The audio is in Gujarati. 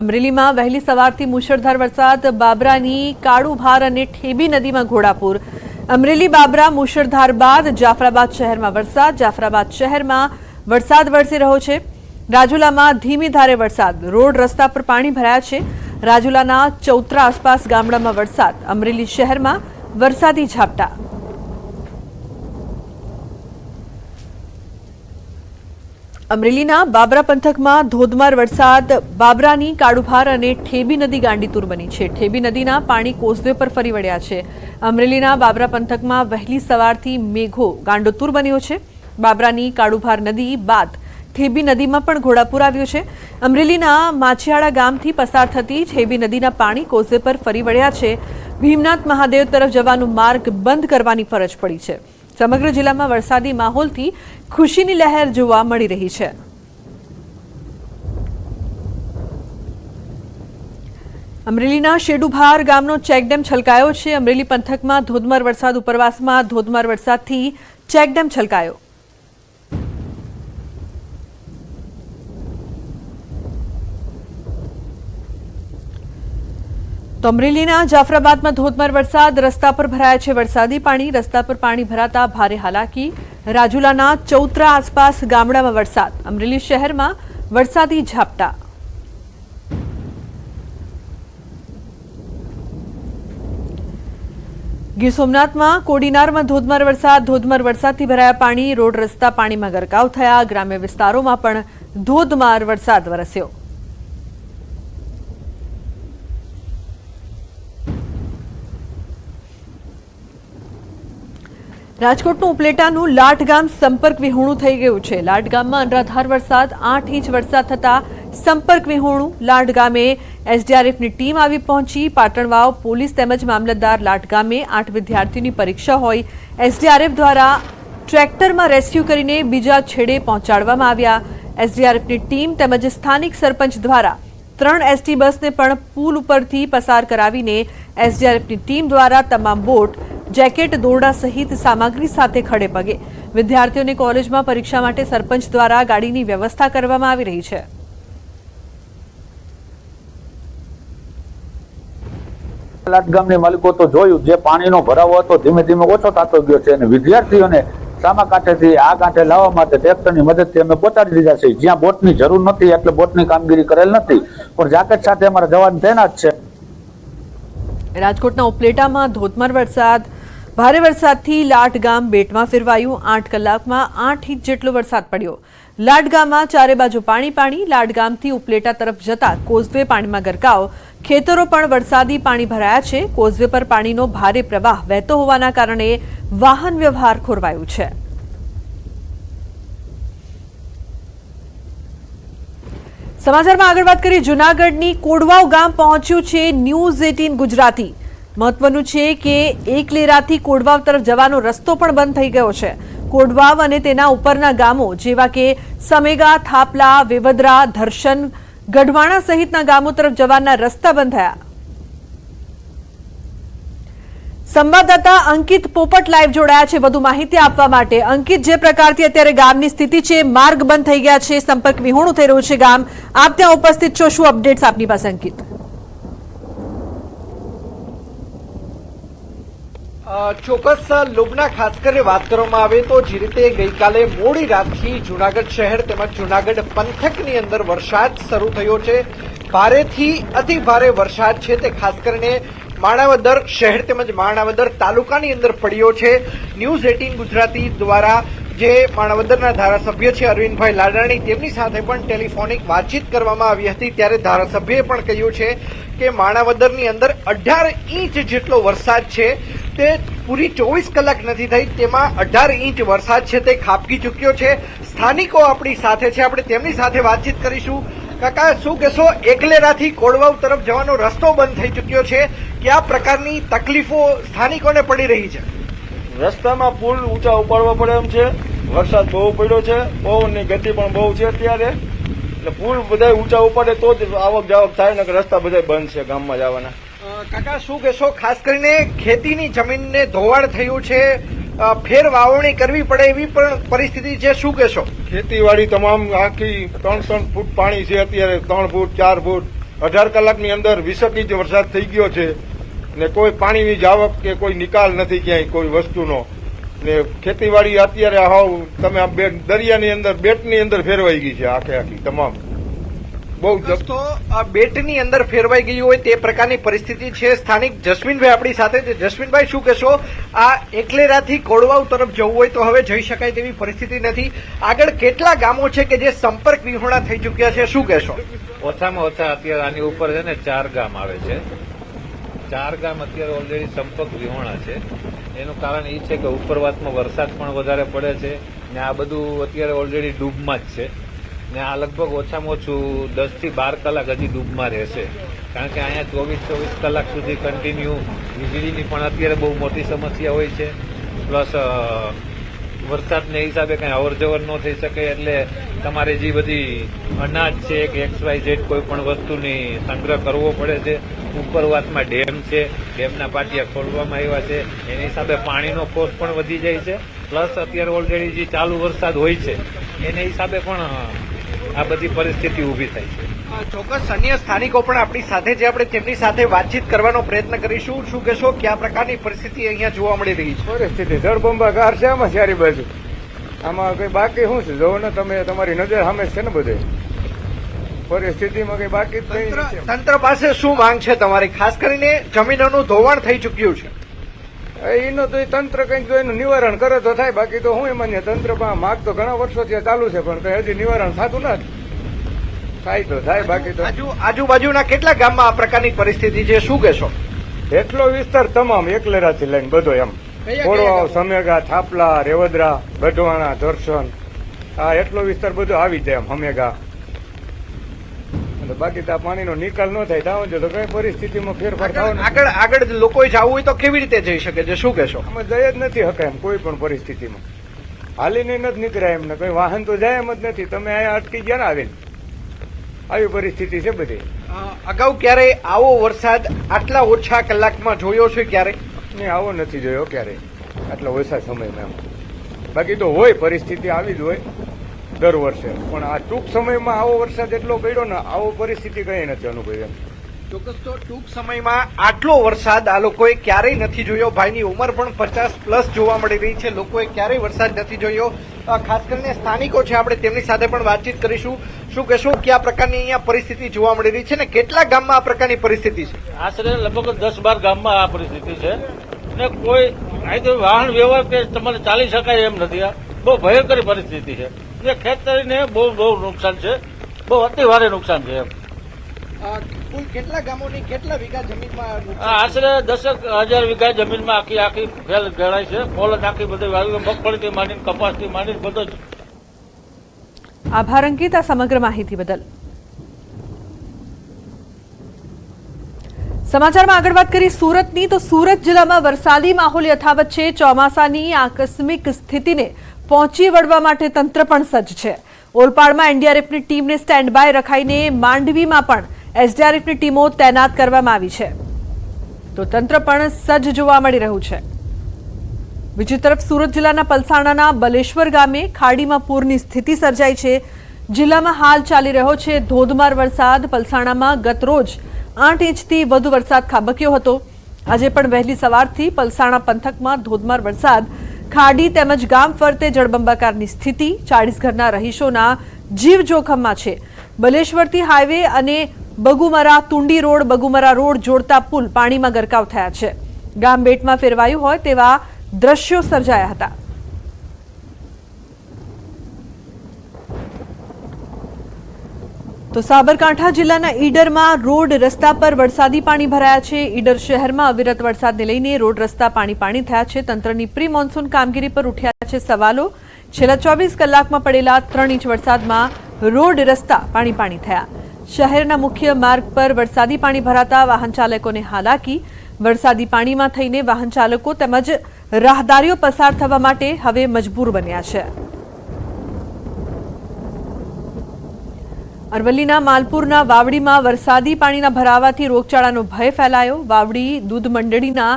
અમરેલીમાં વહેલી સવારથી મુશળધાર વરસાદ, બાબરાની કાળુભાર અને ઠેબી નદીમાં ઘોડાપુર. અમરેલી, બાબરા મુશળધાર બાદ, જાફરાબાદ શહેરમાં વરસાદ, જાફરાબાદ શહેરમાં વરસાદ વરસી રહ્યો છે. રાજુલામાં ધીમી ધારે વરસાદ. રોડ રસ્તા પર પાણી ભરાયા છે. રાજુલાના ચૌત્રા આસપાસ ગામડામાં વરસાદ. અમરેલી શહેરમાં વરસાદી ઝાપટા. અમરેલીના બાબરા પંથકમાં ધોધમાર વરસાદ, બાબરાની કાળુભાર અને ઠેબી નદી ગાંડીતુર બની છે. ઠેબી નદીના પાણી કોઝવે પર ફરી વળ્યા છે. અમરેલીના બાબરા પંથકમાં વહેલી સવારથી મેઘો ગાંડોતુર બન્યો છે. બાબરાની કાળુભાર નદી બાદ ઠેબી નદીમાં પણ ઘોડાપુર આવ્યું છે. અમરેલીના માછિયાળા ગામથી પસાર થતી ઠેબી નદીના પાણી કોઝવે પર ફરી વળ્યા છે. ભીમનાથ મહાદેવ તરફ જવાનો માર્ગ બંધ કરવાની ફરજ પડી છે. સમગ્ર જિલ્લામાં વરસાદી માહોલથી ખુશીની લહેર જોવા મળી રહી છે. અમરેલીના શેડુભાર ગામનો ચેકડેમ છલકાયો છે. અમરેલી પંથકમાં ધોધમાર વરસાદ, ઉપરવાસમાં ધોધમાર વરસાદથી ચેકડેમ છલકાયો. તો અમરેલીના જાફરાબાદમાં ધોધમાર વરસાદ, રસ્તા પર ભરાયા છે વરસાદી પાણી, રસ્તા પર પાણી ભરાતા ભારે હાલાકી, રાજુલાના ચૌત્રા આસપાસ ગામડામાં વરસાદ, અમરેલી શહેરમાં વરસાદી ઝાપટા. ગીર સોમનાથમાં કોડીનારમાં ધોધમાર વરસાદ, ધોધમાર વરસાદથી ભરાયા પાણી, રોડ રસ્તા પાણીમાં ગરકાવ થયા, ગ્રામ્ય વિસ્તારોમાં પણ ધોધમાર વરસાદ વરસ્યો. રાજકોટનું ઉપલેટાનું લાટ ગામ સંપર્ક વિહોણું થઈ ગયું છે. લાટ ગામમાં અનરાધાર વરસાદ, આઠ ઇંચ વરસાદ થતા સંપર્ક વિહોણું. લાટ ગામે એસડીઆરએફની ટીમ આવી પહોંચી. પાટણવાવ પોલીસ તેમજ મામલતદાર લાટ ગામે આઠ વિદ્યાર્થીઓની પરીક્ષા હોય. એસડીઆરએફ દ્વારા ટ્રેક્ટરમાં રેસ્ક્યુ કરીને બીજા છેડે પહોંચાડવામાં આવ્યા. એસડીઆરએફની ટીમ તેમજ સ્થાનિક સરપંચ દ્વારા ત્રણ એસટી બસને પણ પુલ ઉપરથી પસાર કરાવીને એસડીઆરએફની ટીમ દ્વારા તમામ બોટ જેકેટ દોરડા સહિત સામગ્રી સાથે ખડે પગે. વિદ્યાર્થીઓને કોલેજમાં પરીક્ષા માટે સરપંચ દ્વારા ગાડીની વ્યવસ્થા કરવામાં આવી રહી છે. ગામની માલિકો તો જોયું જે પાણીનો ભરાવો હતો ધીમે ધીમે ઓછો થતો ગયો છે અને વિદ્યાર્થીઓને સામા કાંઠેથી આ કાંઠે લાવવા માટે ટ્રેક્ટરની મદદથી અમે પહોંચાડી દીધા છે. જ્યાં બોટની જરૂર નથી એટલે બોટની કામગીરી કરેલ નથી પણ જાકેટ સાથે અમારા જવાન તૈનાત છે. રાજકોટના ઉપલેટામાં ધોધમાર વરસાદ ભારે વરસાદથી લાટ ગામ બેટમાં ફેરવાયું આઠ કલાકમાં આઠ ઇંચ જેટલો વરસાદ પડ્યો. લાટ ગામમાં ચારે બાજુ પાણી પાણી લાટ ગામથી ઉપલેટા તરફ જતા કોઝવે પાણીમાં ગરકાવ. ખેતરો પણ વરસાદી પાણી ભરાયા છે. કોઝવે પર પાણીનો ભારે પ્રવાહ વહેતો હોવાના કારણે વાહન વ્યવહાર ખોરવાયું છે. સમાચારમાં આગળ વાત કરીએ. જુનાગઢની કોડવાવ ગામ પહોંચ્યું છે ન્યૂઝ એટીન ગુજરાતી. મહત્વનું છે કે એકલેરાથી કોડવાવ તરફ જવાનો રસ્તો પણ બંધ થઈ ગયો છે. કોડવાવ અને તેના ઉપરના ગામો જેવા કે સમેગા, થાપલા, વેવદરા, ધર્શન, ગઢવાણા સહિતના ગામો તરફ જવાના રસ્તા બંધ થયા. સંવાદદાતા અંકિત પોપટ લાઈવ જોડાયા છે. વધુ માહિતી આપવા માટે અંકિત, જે પ્રકારથી અત્યારે ગામની સ્થિતિ છે, માર્ગ બંધ થઈ ગયા છે. સંપર્ક વિહોણું થઈ રહ્યું છે ગામ. આપ ત્યાં ઉપસ્થિત છો. શું અપડેટ્સ આપની પાસે અંકિત? ચોક્કસ લુબના ખાસ કરીને વાત કરવામાં આવે તો જે રીતે ગઈકાલે મોડી રાતથી જુનાગઢ શહેર તેમજ જુનાગઢ પંથકની અંદર વરસાદ શરૂ થયો છે. ભારેથી અતિ ભારે વરસાદ છે તે ખાસ કરીને માણાવદર શહેર તેમજ માણાવદર તાલુકાની અંદર પડ્યો છે. ન્યૂઝ એટીન ગુજરાતી દ્વારા જે માણાવદરના ધારાસભ્ય છે અરવિંદભાઈ લાડાણી તેમની સાથે પણ ટેલિફોનિક વાતચીત કરવામાં આવી હતી. ત્યારે ધારાસભ્યએ પણ કહ્યું છે કે માણાવદરની અંદર અઢાર ઇંચ જેટલો વરસાદ છે. તે પૂરી ચોવીસ કલાક નથી થઈ, તેમાં અઢાર ઇંચ વરસાદ છે, તે ખાબકી ચૂક્યો છે. સ્થાનિકો આપણી સાથે છે, આપણે તેમની સાથે વાતચીત કરીશું. કાકા, શું કહેશો, એકલેરાથી કોડવાવ તરફ જવાનો રસ્તો બંધ થઈ ચૂક્યો છે. કયા પ્રકારની તકલીફો સ્થાનિકોને પડી રહી છે? રસ્તામાં પુલ ઊંચા ઉપાડવા પડે એમ છે. વરસાદ બહુ પડ્યો છે, પવનની ગતિ પણ બહુ છે અત્યારે. એટલે પુલ બધા ઊંચા ઉપાડે તો જ આવક જાવક થાય ને રસ્તા બધા બંધ છે ગામમાં જવાના. કાકા, શું કહેશો? ખાસ કરીને ખેતીની જમીનને ધોવાણ થયું છે ફેર વાવણી કરવી પડે એવી પણ પરિસ્થિતિ છે, શું કહેશો? ખેતીવાડી તમામ આખી ત્રણ ત્રણ ફૂટ પાણી છે અત્યારે, ત્રણ ફૂટ, ચાર ફૂટ. અઢાર કલાકની અંદર વીસેક ઇંચ વરસાદ થઈ ગયો છે ને કોઈ પાણીની જાવક કે કોઈ નિકાલ નથી ક્યાંય, કોઈ વસ્તુનો. ને ખેતીવાડી અત્યારે હાવ તમે આ બે દરિયાની અંદર, બેટની અંદર ફેરવાઈ ગઈ છે આખે આખી, તમામ. બહુ તો આ બેટની અંદર ફેરવાઈ ગયું હોય તે પ્રકારની પરિસ્થિતિ છે. સ્થાનિક જસ્મીનભાઈ આપણી સાથે છે. જસ્મીનભાઈ શું કહેશો? આ એકલેરાથી કોડવાવ તરફ જવું હોય તો હવે જઈ શકાય તેવી પરિસ્થિતિ નથી. આગળ કેટલા ગામો છે કે જે સંપર્ક વિહોણા થઈ ચૂક્યા છે? શું કહેશો? ઓછામાં ઓછા અત્યારે આની ઉપર છે ને ચાર ગામ આવે છે. ચાર ગામ અત્યારે ઓલરેડી સંપર્ક વિહોણા છે. એનું કારણ એ છે કે ઉપરવાતમાં વરસાદ પણ વધારે પડે છે ને આ બધું અત્યારે ઓલરેડી ડૂબમાં જ છે. ને આ લગભગ ઓછામાં ઓછું દસથી બાર કલાક હજી ડૂબમાં રહેશે. કારણ કે અહીંયા ચોવીસ ચોવીસ કલાક સુધી કન્ટિન્યુ વીજળીની પણ અત્યારે બહુ મોટી સમસ્યા હોય છે. પ્લસ વરસાદને હિસાબે કંઈ અવર જવર ન થઈ શકે એટલે તમારે જે બધી અનાજ છે કે એક્સ વાય ઝેડ કોઈ પણ વસ્તુની સંગ્રહ કરવો પડે છે. ઉપરવાસમાં ડેમ છે, ડેમના પાટિયા ખોલવામાં આવ્યા છે. એની હિસાબે પાણીનો કોર્સ પણ વધી જાય છે. પ્લસ અત્યારે ઓલરેડી જે ચાલુ વરસાદ હોય છે, એને હિસાબે પણ આ બધી પરિસ્થિતિ ઊભી થાય છે. ચોક્કસ અન્ય સ્થાનિકો પણ આપણી સાથે જે આપણે તેમની સાથે વાતચીત કરવાનો પ્રયત્ન કરીશું. શું કહેશો? કયા પ્રકારની પરિસ્થિતિ અહીંયા જોવા મળી રહી છે? પરિસ્થિતિ જળબંબાકાર છે આમાં ચારી બાજુ. આમાં કઈ બાકી શું છે? જોવો ને તમે તમારી નજર સામે છે ને બધે. પરિસ્થિતિમાં કઈ બાકી તંત્ર તંત્ર પાસે શું માંગ છે તમારી? ખાસ કરીને જમીનોનું ધોવાણ થઈ ચુક્યું છે. એનો તો એ તંત્ર કંઈક જો એનું નિવારણ કરે તો થાય. બાકી તો હું એમાં તંત્ર પણ માગ તો ઘણા વર્ષોથી ચાલુ છે પણ કઈ હજી નિવારણ થતું નથી. થાય તો થાય બાકી તો આજુબાજુના કેટલા ગામમાં આ પ્રકારની પરિસ્થિતિ છે? શું કહેશો? એટલો વિસ્તાર તમામ એકલેરાથી લઈને બધો એમ. કયા સમેગા થાપલા રેવદરા ગઢવાણા દર્શન આ એટલો વિસ્તાર બધો આવી જાય એમ હમેગા. અને બાકી તો આ પાણીનો નિકાલ ન થાય ત્યાં તો કઈ પરિસ્થિતિમાં ફેરફાર થવાનો આગળ આગળ લોકો જવું હોય તો કેવી રીતે જઈ શકે છે? શું કહેશો? અમે જઈ જ નથી હકાય એમ કોઈ પણ પરિસ્થિતિમાં. હાલીને નથી નીકળ્યા એમને કઈ વાહન તો જાય એમ જ નથી. તમે અહીંયા અટકી ગયા ને આવીને. આવી પરિસ્થિતિ છે બધી. અગાઉ ક્યારે આવો વરસાદ આટલા ઓછા કલાકમાં જોયો છે ક્યારે નહીં આવો નથી જોયો ક્યારે આટલા ઓછા સમયમાં બાકી તો હોય પરિસ્થિતિ આવી જ હોય. દર વર્ષે. પણ આ ટૂંક સમયમાં આવો વરસાદ એટલો પડ્યો ને આવો પરિસ્થિતિ કઈ નથી અનુભવી એમ. ચોક્કસ તો ટૂંક સમયમાં આટલો વરસાદ આ લોકોએ ક્યારેય નથી જોયો. ભાઈની ઉંમર પણ પચાસ પ્લસ જોવા મળી રહી છે. લોકોએ ક્યારેય વરસાદ નથી જોયો. ખાસ કરીને સ્થાનિકો છે આપણે તેમની સાથે પણ વાતચીત કરીશું. શું કહેશો કયા પ્રકારની અહીંયા પરિસ્થિતિ જોવા મળી રહી છે ને કેટલા ગામમાં આ પ્રકારની પરિસ્થિતિ છે? આશરે લગભગ દસ બાર ગામમાં આ પરિસ્થિતિ છે. ને કોઈ અહીં તો વાહન વ્યવહાર કે તમારે ચાલી શકાય એમ નથી આ. બહુ ભયંકર પરિસ્થિતિ છે. ને ખેતરીને બહુ બહુ નુકસાન છે. બહુ અતિ ભારે નુકસાન છે એમ. કુલ કેટલા ગામોની કેટલા વીઘા જમીનમાં આશરે દસેક હજાર વીઘા જમીનમાં આખી આખી ફેલ ગણાય છે. ફોલન આખી બધી વાવી મગફળીથી માંડીને કપાસથી માંડીને બધો જ. આભાર અંકિત આ સમગ્ર માહિતી બદલ. સમાચારમાં આગળ વાત કરી સુરતની, તો સુરત જિલ્લામાં વરસાદી માહોલ યથાવત છે. ચોમાસાની આકસ્મિક સ્થિતિને પહોંચી વળવા માટે તંત્ર પણ સજ્જ છે. ઓલપાડમાં એનડીઆરએફની ટીમને સ્ટેન્ડ બાય રખાઈને માંડવીમાં પણ એસડીઆરએફની ટીમો તૈનાત કરવામાં આવી છે. તો તંત્ર પણ સજ્જ જોવા મળી રહ્યું છે. બીજી તરફ સુરત જિલ્લાના પલસાણાના બલેશ્વર ગામે ખાડીમાં પૂરની સ્થિતિ સર્જાઈ છે. જિલ્લામાં હાલ ચાલી રહ્યો છે ધોધમાર વરસાદ. પલસાણામાં ગતરોજ રોજ આઠ ઇંચથી વધુ વરસાદ ખાબક્યો હતો. આજે પણ વહેલી સવારથી પલસાણા પંથકમાં ધોધમાર વરસાદ. ખાડી તેમજ ગામ ફરતે જળબંબાકારની સ્થિતિ, ચાળીસ ઘરના રહીશોના જીવ જોખમમાં છે. બલેશ્વરથી હાઈવે અને બગુમરા તુંડી રોડ, બગુમરા રોડ જોડતા પુલ પાણીમાં ગરકાવ થયા છે. ગામ બેટમાં ફેરવાયું હોય તેવા દ્રશ્યો સર્જાયા હતા. તો સાબરકાંઠા જિલ્લાના ઈડરમાં રોડ રસ્તા પર વરસાદી પાણી ભરાયા છે. ઈડર શહેરમાં અવિરત વરસાદને લઈને રોડ રસ્તા પાણી પાણી થયા છે. તંત્રની પ્રી મોન્સૂન કામગીરી પર ઉઠ્યા છે સવાલો. છેલ્લા ચોવીસ કલાકમાં પડેલા ત્રણ ઇંચ વરસાદમાં રોડ રસ્તા પાણી પાણી થયા. શહેરના મુખ્ય માર્ગ પર વરસાદી પાણી ભરાતા વાહન ચાલકોને હાલાકી. વરસાદી પાણીમાં થઈને વાહન ચાલકો તેમજ રાહદારીઓ પસાર થવા માટે હવે મજબૂર બન્યા છે. અરવલ્લીના માલપુરના વાવડીમાં વરસાદી પાણીના ભરાવાથી રોગચાળાનો ભય ફેલાયો. વાવડી દૂધ મંડળીના